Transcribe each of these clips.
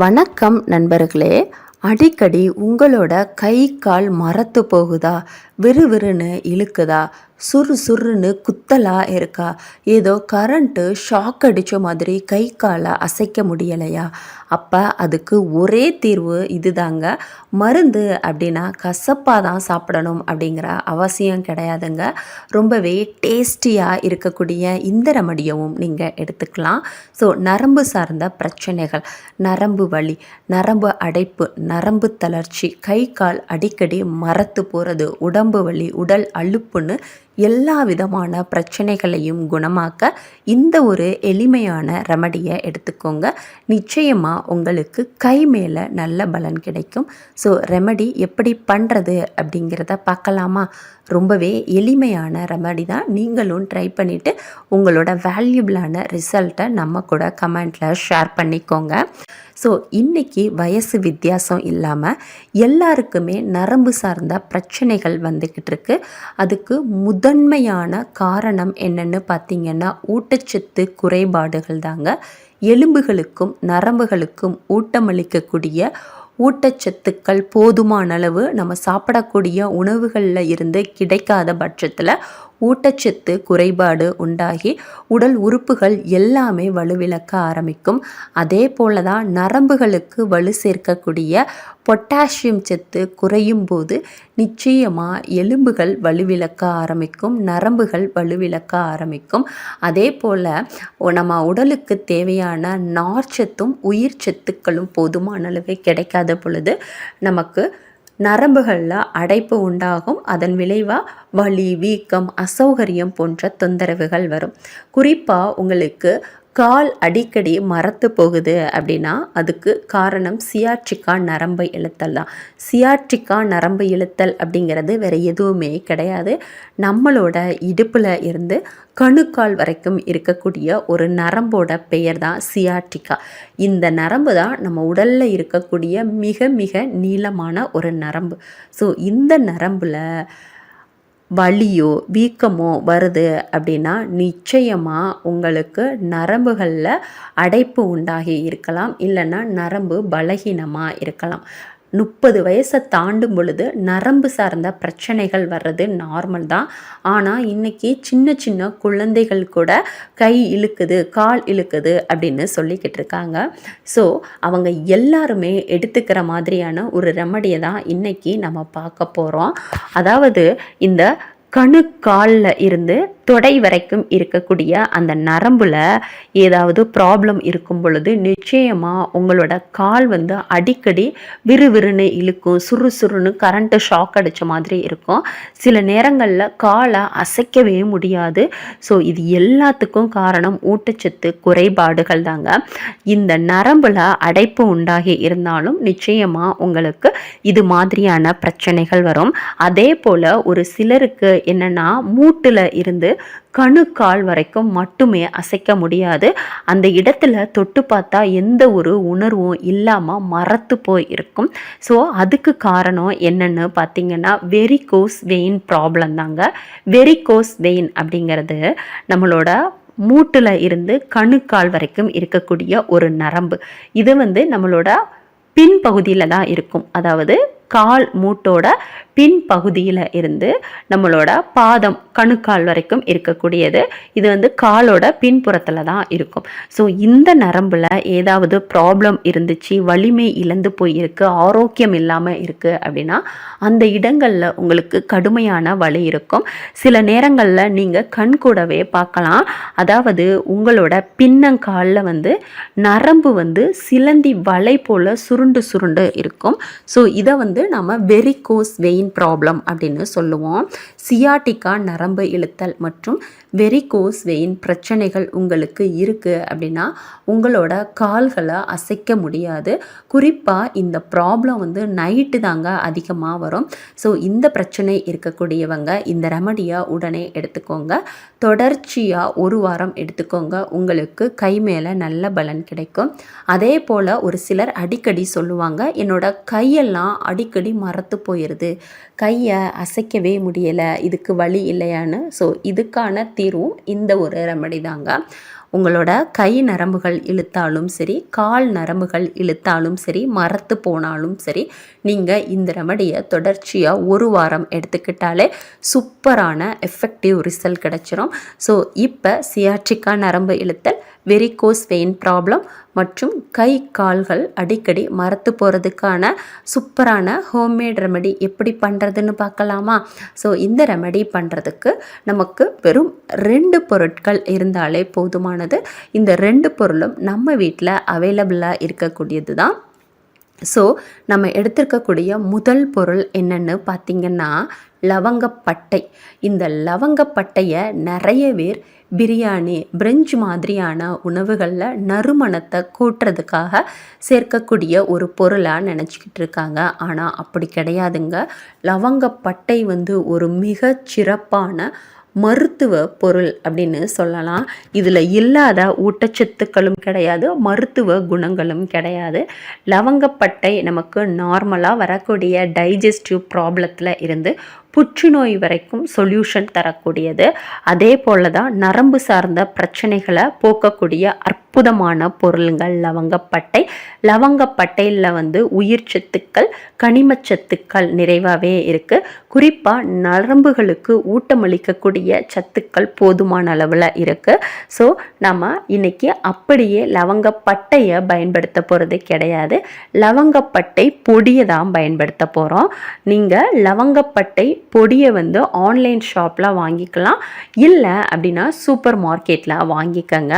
வணக்கம் நண்பர்களே. அடிக்கடி உங்களோட கை கால் மரத்து போகுதா? விறுவிறுன்னு இழுக்குதா? சுறு சுறுன்னு குத்தலாக இருக்கா? ஏதோ கரண்ட்டு ஷாக் அடித்த மாதிரி கை காலை அசைக்க முடியலையா? அப்போ அதுக்கு ஒரே தீர்வு இதுதாங்க. மருந்து அப்படின்னா கசப்பாக தான் சாப்பிடணும் அப்படிங்கிற அவசியம் கிடையாதுங்க. ரொம்பவே டேஸ்டியாக இருக்கக்கூடிய இந்த ரெமடியவும் நீங்கள் எடுத்துக்கலாம். ஸோ நரம்பு சார்ந்த பிரச்சனைகள் நரம்பு வலி நரம்பு அடைப்பு நரம்பு தளர்ச்சி கை கால் அடிக்கடி மரத்து போகிறது உடம்பு வலி உடல் அழுப்புன்னு எல்லா விதமான பிரச்சனைகளையும் குணமாக்க இந்த ஒரு எளிமையான ரெமடியை எடுத்துக்கோங்க. நிச்சயமாக உங்களுக்கு கை மேலே நல்ல பலன் கிடைக்கும். ஸோ ரெமடி எப்படி பண்ணுறது அப்படிங்கிறத பார்க்கலாமா? ரொம்பவே எளிமையான ரெமடி தான். நீங்களும் ட்ரை பண்ணிவிட்டு உங்களோட வேல்யூபிளான ரிசல்ட்டை நம்ம கூட கமெண்ட்டில் ஷேர் பண்ணிக்கோங்க. ஸோ இன்றைக்கி வயசு வித்தியாசம் இல்லாமல் எல்லாருக்குமே நரம்பு சார்ந்த பிரச்சனைகள் வந்துக்கிட்டு இருக்கு. அதுக்கு முதன்மையான காரணம் என்னென்னு பார்த்திங்கன்னா ஊட்டச்சத்து குறைபாடுகள் தாங்க. எலும்புகளுக்கும் நரம்புகளுக்கும் ஊட்டமளிக்கக்கூடிய ஊட்டச்சத்துக்கள் போதுமான அளவு நம்ம சாப்பிடக்கூடிய உணவுகளில் இருந்து கிடைக்காத பட்சத்தில் ஊட்டச்சத்து குறைபாடு உண்டாகி உடல் உறுப்புகள் எல்லாமே வலுவிழக்க ஆரம்பிக்கும். அதே போல தான் நரம்புகளுக்கு வலு சேர்க்கக்கூடிய பொட்டாசியம் சத்து குறையும் போது நிச்சயமாக எலும்புகள் வலுவிழக்க ஆரம்பிக்கும் நரம்புகள் வலுவிழக்க ஆரம்பிக்கும். அதே போல் நம்ம உடலுக்கு தேவையான நார்ச்சத்தும் உயிர் சத்துக்களும் போதுமான அளவே கிடைக்காத பொழுது நமக்கு நரம்புகளில் அடைப்பு உண்டாகும். அதன் விளைவாக வலி வீக்கம் அசௌகரியம் போன்ற தொந்தரவுகள் வரும். குறிப்பாக உங்களுக்கு கால் அடிக்கடி மரத்து போகுது அப்படின்னா அதுக்கு காரணம் சியாட்சிக்கா நரம்பு இழுத்தல் தான். சியாட்ரிக்கா நரம்பு இழுத்தல் அப்படிங்கிறது வேறு எதுவுமே கிடையாது. நம்மளோட இடுப்பில் இருந்து கணுக்கால் வரைக்கும் இருக்கக்கூடிய ஒரு நரம்போட பெயர் தான் சியாட்டிக்கா இந்த நரம்பு தான் நம்ம உடலில் இருக்கக்கூடிய மிக மிக நீளமான ஒரு நரம்பு. ஸோ இந்த நரம்பில் வலியோ வீக்கமோ வருது அப்படின்னா நிச்சயமாக உங்களுக்கு நரம்புகளில் அடைப்பு உண்டாகி இருக்கலாம். இல்லைன்னா நரம்பு பலகீனமாக இருக்கலாம். முப்பது வயசை தாண்டும் பொழுது நரம்பு சார்ந்த பிரச்சனைகள் வர்றது நார்மல் தான். ஆனால் இன்றைக்கி சின்ன சின்ன குழந்தைகள் கூட கை இழுக்குது கால் இழுக்குது அப்படின்னு சொல்லிக்கிட்டு இருக்காங்க. ஸோ அவங்க எல்லாருமே எடுத்துக்கிற மாதிரியான ஒரு ரெமடியை தான் இன்றைக்கி நம்ம பார்க்க போகிறோம் அதாவது இந்த கணுக்காலில் இருந்து தொடை வரைக்கும் இருக்கக்கூடிய அந்த நரம்பில் ஏதாவது ப்ராப்ளம் இருக்கும் பொழுது நிச்சயமாக உங்களோட கால் வந்து அடிக்கடி விறுவிறுன்னு இழுக்கும் சுறுசுறுன்னு கரண்ட்டு ஷாக் அடித்த மாதிரி இருக்கும். சில நேரங்களில் காலை அசைக்கவே முடியாது. ஸோ இது எல்லாத்துக்கும் காரணம் ஊட்டச்சத்து குறைபாடுகள் தாங்க. இந்த நரம்பில் அடைப்பு உண்டாகி இருந்தாலும் நிச்சயமாக உங்களுக்கு இது மாதிரியான பிரச்சனைகள் வரும். அதே போல் ஒரு சிலருக்கு என்னென்னா மூட்டில் இருந்து கணு கால் வரைக்கும் மட்டுமே அசைக்க முடியாது. அந்த இடத்துல தொட்டு பார்த்தா எந்த ஒரு உணர்வும் இல்லாமல் மறத்து போய் இருக்கும். ஸோ அதுக்கு காரணம் என்னென்னு பார்த்தீங்கன்னா வெரிகோஸ் வெயின் ப்ராப்ளம் தாங்க. வெரிகோஸ் வெயின் அப்படிங்கிறது நம்மளோட மூட்டில் இருந்து கணுக்கால் வரைக்கும் இருக்கக்கூடிய ஒரு நரம்பு. இது வந்து நம்மளோட பின்பகுதியில் தான் இருக்கும். அதாவது கால் மூட்டோட பின் பகுதியில் இருந்து நம்மளோட பாதம் கணுக்கால் வரைக்கும் இருக்கக்கூடியது. இது வந்து காலோட பின்புறத்தில் தான் இருக்கும். ஸோ இந்த நரம்பில் ஏதாவது ப்ராப்ளம் இருந்துச்சு வலிமை இழந்து போயிருக்கு ஆரோக்கியம் இல்லாமல் இருக்குது அப்படின்னா அந்த இடங்களில் உங்களுக்கு கடுமையான வலி இருக்கும். சில நேரங்களில் நீங்கள் கண் கூடவே பார்க்கலாம். அதாவது உங்களோட பின்னங்காலில் வந்து நரம்பு வந்து சிலந்தி வலை போல் சுருண்டு சுருண்டு இருக்கும். ஸோ இதை வந்து வந்து நம்ம வெரிகோஸ் வெயின் ப்ராப்ளம் அப்படின்னு சொல்லுவோம். சியாட்டிக்கா நரம்பு இழுத்தல் மற்றும் வெரிகோஸ் வெயின் பிரச்சனைகள் உங்களுக்கு இருக்குது அப்படின்னா உங்களோட கால்களை அசைக்க முடியாது. குறிப்பாக இந்த ப்ராப்ளம் வந்து நைட்டு தாங்க அதிகமாக வரும். ஸோ இந்த பிரச்சனை இருக்கக்கூடியவங்க இந்த ரெமடியை உடனே எடுத்துக்கோங்க. தொடர்ச்சியாக ஒரு வாரம் எடுத்துக்கோங்க. உங்களுக்கு கை மேலே நல்ல பலன் கிடைக்கும். அதே போல் ஒரு சிலர் அடிக்கடி சொல்லுவாங்க என்னோட கையெல்லாம் அடி அடிக்கடி மறத்து போயிடுது கையை அசைக்கவே முடியலை. இதுக்கு வழி இல்லையான்னு? ஸோ இதுக்கான தீர்வும் இந்த ஒரு ரெமடி தாங்க. உங்களோட கை நரம்புகள் இழுத்தாலும் சரி கால் நரம்புகள் இழுத்தாலும் சரி மரத்து போனாலும் சரி நீங்கள் இந்த ரெமடியை தொடர்ச்சியாக ஒரு வாரம் எடுத்துக்கிட்டாலே சூப்பரான எஃபெக்டிவ் ரிசல்ட் கிடச்சிரும். ஸோ இப்போ சியாட்ரிக்கா நரம்பு இழுத்தல் வெரிகோஸ் வெயின் ப்ராப்ளம் மற்றும் கை கால்கள் அடிக்கடி மரத்து போகிறதுக்கான சூப்பரான ஹோம்மேட் ரெமெடி எப்படி பண்ணுறதுன்னு பார்க்கலாமா? ஸோ இந்த ரெமெடி பண்ணுறதுக்கு நமக்கு வெறும் ரெண்டு பொருட்கள் இருந்தாலே போதுமானது. இந்த ரெண்டு பொருளும் நம்ம வீட்டில் அவைலபிளாக இருக்கக்கூடியது தான் ஸோ நம்ம எடுத்திருக்கக்கூடிய முதல் பொருள் என்னென்னு பார்த்திங்கன்னா லவங்கப்பட்டை இந்த லவங்கப்பட்டையை நிறைய பேர் பிரியாணி பிரெஞ்சு மாதிரியான உணவுகளில் நறுமணத்தை கூட்டுறதுக்காக சேர்க்கக்கூடிய ஒரு பொருளாக நினச்சிக்கிட்டு இருக்காங்க. ஆனால் அப்படி கிடையாதுங்க. லவங்கப்பட்டை வந்து ஒரு மிக சிறப்பான மருத்துவ பொருள் அப்படின்னு சொல்லலாம். இதில் இல்லாத ஊட்டச்சத்துக்களும் கிடையாது மருத்துவ குணங்களும் கிடையாது. லவங்கப்பட்டை நமக்கு நார்மலாக வரக்கூடிய டைஜஸ்டிவ் ப்ராப்ளத்தில் இருந்து புற்றுநோய் வரைக்கும் சொல்யூஷன் தரக்கூடியது. அதே போல தான் நரம்பு சார்ந்த பிரச்சனைகளை போக்கக்கூடிய அற்புதமான பொருள்கள் லவங்கப்பட்டை. லவங்கப்பட்டையில் வந்து உயிர் சத்துக்கள் கனிமச்சத்துக்கள் நிறைவாகவே இருக்குது குறிப்பாக நரம்புகளுக்கு ஊட்டமளிக்கக்கூடிய சத்துக்கள் போதுமான அளவில் இருக்குது ஸோ நம்ம இன்றைக்கி அப்படியே லவங்கப்பட்டையை பயன்படுத்த போகிறது கிடையாது. லவங்கப்பட்டை பொடியை தான் பயன்படுத்த போகிறோம் நீங்கள் லவங்கப்பட்டை பொடியை வந்து ஆன்லைன் ஷாப்பில் வாங்கிக்கலாம். இல்லை அப்படின்னா சூப்பர் மார்க்கெட்டில் வாங்கிக்கோங்க.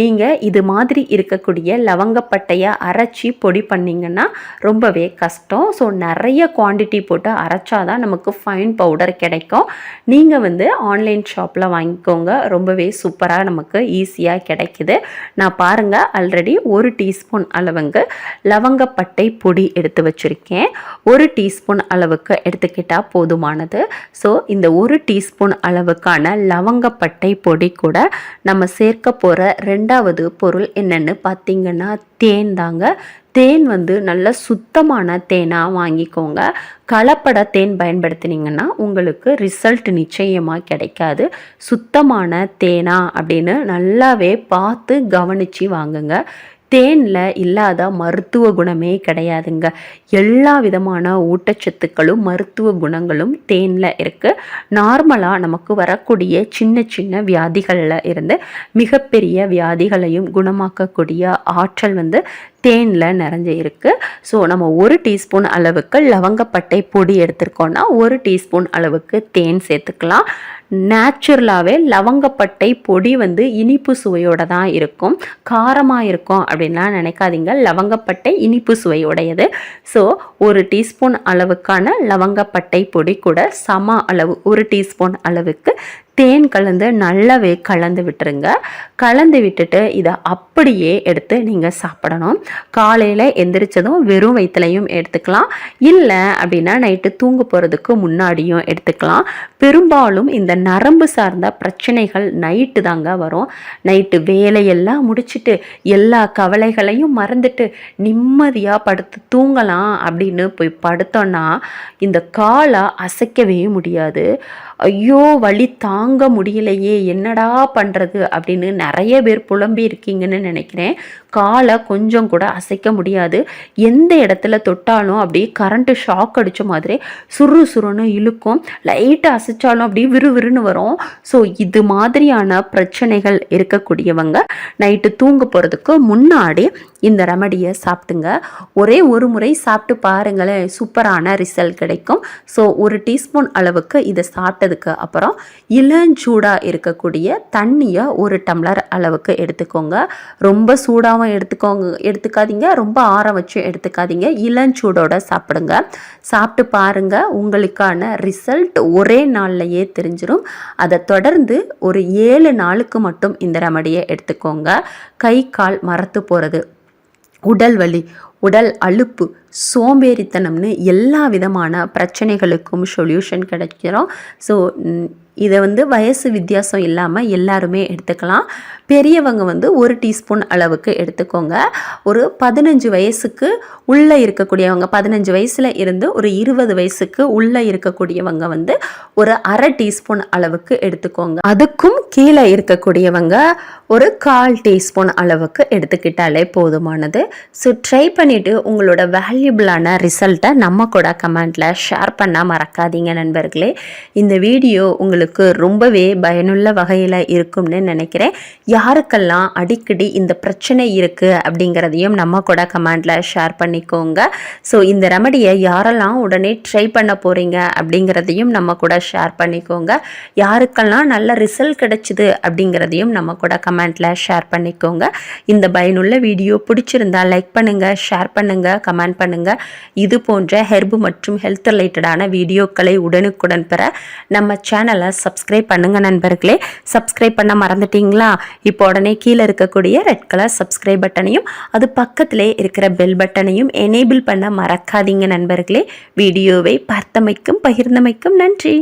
நீங்கள் இது மாதிரி இருக்கக்கூடிய லவங்கப்பட்டையை அரைச்சி பொடி பண்ணிங்கன்னா ரொம்பவே கஷ்டம். ஸோ நிறைய குவான்டிட்டி போட்டு அரைச்சாதான் நமக்கு ஃபைன் பவுடர் கிடைக்கும். நீங்கள் வந்து ஆன்லைன் ஷாப்பில் வாங்கிக்கோங்க. ரொம்பவே சூப்பராக நமக்கு ஈஸியாக கிடைக்குது. நான் பாருங்கள் ஆல்ரெடி ஒரு டீஸ்பூன் அளவுக்கு லவங்கப்பட்டை பொடி எடுத்து வச்சுருக்கேன். ஒரு டீஸ்பூன் அளவுக்கு எடுத்துக்கிட்டால் போதுமானது. ஸோ இந்த ஒரு டீஸ்பூன் அளவுக்கான லவங்கப்பட்டை பொடி கூட நம்ம சேர்க்க போகிற ரெண்டாவது பொருள் என்னென்னு பார்த்திங்கன்னா தேன் தாங்க. தேன் வந்து நல்ல சுத்தமான தேனாக வாங்கிக்கோங்க. கலப்பட தேன் பயன்படுத்தினீங்கன்னா உங்களுக்கு ரிசல்ட் நிச்சயமாக கிடைக்காது. சுத்தமான தேனா அப்படின்னு நல்லாவே பார்த்து கவனித்து வாங்குங்க. தேனில் இல்லாத மருத்துவ குணமே கிடையாதுங்க. எல்லா விதமான ஊட்டச்சத்துக்களும் மருத்துவ குணங்களும் தேனில் இருக்குது நார்மலாக நமக்கு வரக்கூடிய சின்ன சின்ன வியாதிகளில் இருந்து மிகப்பெரிய வியாதிகளையும் குணமாக்கக்கூடிய ஆற்றல் வந்து தேனில் நிறைஞ்சு இருக்குது ஸோ நம்ம ஒரு டீஸ்பூன் அளவுக்கு லவங்கப்பட்டை பொடி எடுத்திருக்கோன்னா ஒரு டீஸ்பூன் அளவுக்கு தேன் சேர்த்துக்கலாம். நேச்சுரலாகவே லவங்கப்பட்டை பொடி வந்து இனிப்பு சுவையோடு தான் இருக்கும். காரமாக இருக்கும் அப்படின்லாம் நினைக்காதீங்க. லவங்கப்பட்டை இனிப்பு சுவையுடையது. ஸோ ஒரு டீஸ்பூன் அளவுக்கான லவங்கப்பட்டை பொடி கூட சம அளவு ஒரு டீஸ்பூன் அளவுக்கு தேன் கலந்து நல்லாவே கலந்து விட்டுருங்க. கலந்து விட்டுட்டு இதை அப்படியே எடுத்து நீங்கள் சாப்பிடணும். காலையில் எந்திரிச்சதும் வெறும் வயிற்றுலையும் எடுத்துக்கலாம். இல்லை அப்படின்னா நைட்டு தூங்க போகிறதுக்கு முன்னாடியும் எடுத்துக்கலாம். பெரும்பாலும் இந்த நரம்பு சார்ந்த பிரச்சனைகள் நைட்டு தாங்க வரும். நைட்டு வேலையெல்லாம் முடிச்சுட்டு எல்லா கவலைகளையும் மறந்துட்டு நிம்மதியாக படுத்து தூங்கலாம் அப்படின்னு போய் படுத்தோன்னா இந்த காலை அசைக்கவே முடியாது. ஐயோ வழி தாங்க முடியலையே என்னடா பண்ணுறது அப்படின்னு நிறைய பேர் புலம்பி இருக்கீங்கன்னு நினைக்கிறேன். காலை கொஞ்சம் கூட அசைக்க முடியாது. எந்த இடத்துல தொட்டாலும் அப்படியே கரண்ட்டு ஷாக் அடித்த மாதிரி சுரு சுருன்னு இழுக்கும் லைட்டாக அசை அசைச்சாலும் அப்படியே விறுவிறுன்னு வரும். ஸோ இது மாதிரியான பிரச்சனைகள் இருக்கக்கூடியவங்க நைட்டு தூங்க போகிறதுக்கு முன்னாடி இந்த ரெமடியை சாப்பிட்டுங்க. ஒரே ஒரு முறை சாப்பிட்டு பாருங்களேன் சூப்பரான ரிசல்ட் கிடைக்கும். ஸோ ஒரு டீஸ்பூன் அளவுக்கு இதை சாப்பிட்டதுக்கு அப்புறம் இளஞ்சூடாக இருக்கக்கூடிய தண்ணியை ஒரு டம்ளர் அளவுக்கு எடுத்துக்கோங்க. ரொம்ப சூடாகவும் எடுத்துக்கோங்க எடுத்துக்காதீங்க. ரொம்ப ஆற வச்சு எடுத்துக்காதீங்க. இளஞ்சூடோட சாப்பிடுங்க. சாப்பிட்டு பாருங்கள் உங்களுக்கான ரிசல்ட் ஒரே நாள்லையே தெரிஞ்சிடும் அதை தொடர்ந்து ஒரு ஏழு நாளுக்கு மட்டும் இந்த ரெமடியை எடுத்துக்கோங்க. கை கால் மறத்து போகிறது உடல் வலி உடல் அலுப்பு சோம்பேறித்தனம்னு எல்லா விதமான பிரச்சனைகளுக்கும் சொல்யூஷன் கிடைக்கிறோம். ஸோ இதை வந்து வயசு வித்தியாசம் இல்லாமல் எல்லாருமே எடுத்துக்கலாம். பெரியவங்க வந்து ஒரு டீஸ்பூன் அளவுக்கு எடுத்துக்கோங்க. ஒரு பதினஞ்சு வயசுக்கு உள்ளே இருக்கக்கூடியவங்க பதினஞ்சு வயசில் இருந்து ஒரு இருபது வயசுக்கு உள்ளே இருக்கக்கூடியவங்க வந்து ஒரு அரை டீஸ்பூன் அளவுக்கு எடுத்துக்கோங்க. அதுக்கும் கீழே இருக்கக்கூடியவங்க ஒரு கால் டீஸ்பூன் அளவுக்கு எடுத்துக்கிட்டாலே போதுமானது. ஸோ ட்ரை பண்ணிவிட்டு உங்களோட வேல்யூபிளான ரிசல்ட்டை நம்ம கூட கமெண்ட்டில் ஷேர் பண்ண மறக்காதீங்க நண்பர்களே. இந்த வீடியோ உங்களுக்கு ரொம்பவே பயனுள்ள வகையில் இருக்கும்னு நினைக்கிறேன். யாருக்கெல்லாம் அடிக்கடி இந்த பிரச்சனை இருக்குது அப்படிங்கிறதையும் நம்ம கூட கமெண்ட்டில் ஷேர் பண்ணிக்கோங்க. ஸோ இந்த ரெமடியை யாரெல்லாம் உடனே ட்ரை பண்ண போகிறீங்க அப்படிங்கிறதையும் நம்ம கூட ஷேர் பண்ணிக்கோங்க. யாருக்கெல்லாம் நல்ல ரிசல்ட் கிடைச்சிது அப்படிங்கிறதையும் நம்ம கூட கமெண்ட்டில் ஷேர் பண்ணிக்கோங்க. இந்த பயனுள்ள வீடியோ பிடிச்சிருந்தா லைக் பண்ணுங்கள் ஷேர் பண்ணுங்கள் கமெண்ட் பண்ணுங்கள் இது போன்ற ஹெர்பு மற்றும் ஹெல்த் ரிலேட்டடான வீடியோக்களை உடனுக்குடன் பெற நம்ம சேனலை சேனலை சப்ஸ்கிரைப் பண்ணுங்கள் நண்பர்களே. சப்ஸ்கிரைப் பண்ண மறந்துட்டீங்களா? இப்போ உடனே கீழே இருக்கக்கூடிய ரெட் கலர் சப்ஸ்கிரைப் பட்டனையும் அது பக்கத்திலே இருக்கிற பெல் பட்டனையும் எனேபிள் பண்ண மறக்காதீங்க நண்பர்களே. வீடியோவை பார்த்தமைக்கும் பகிர்ந்தமைக்கும் நன்றி.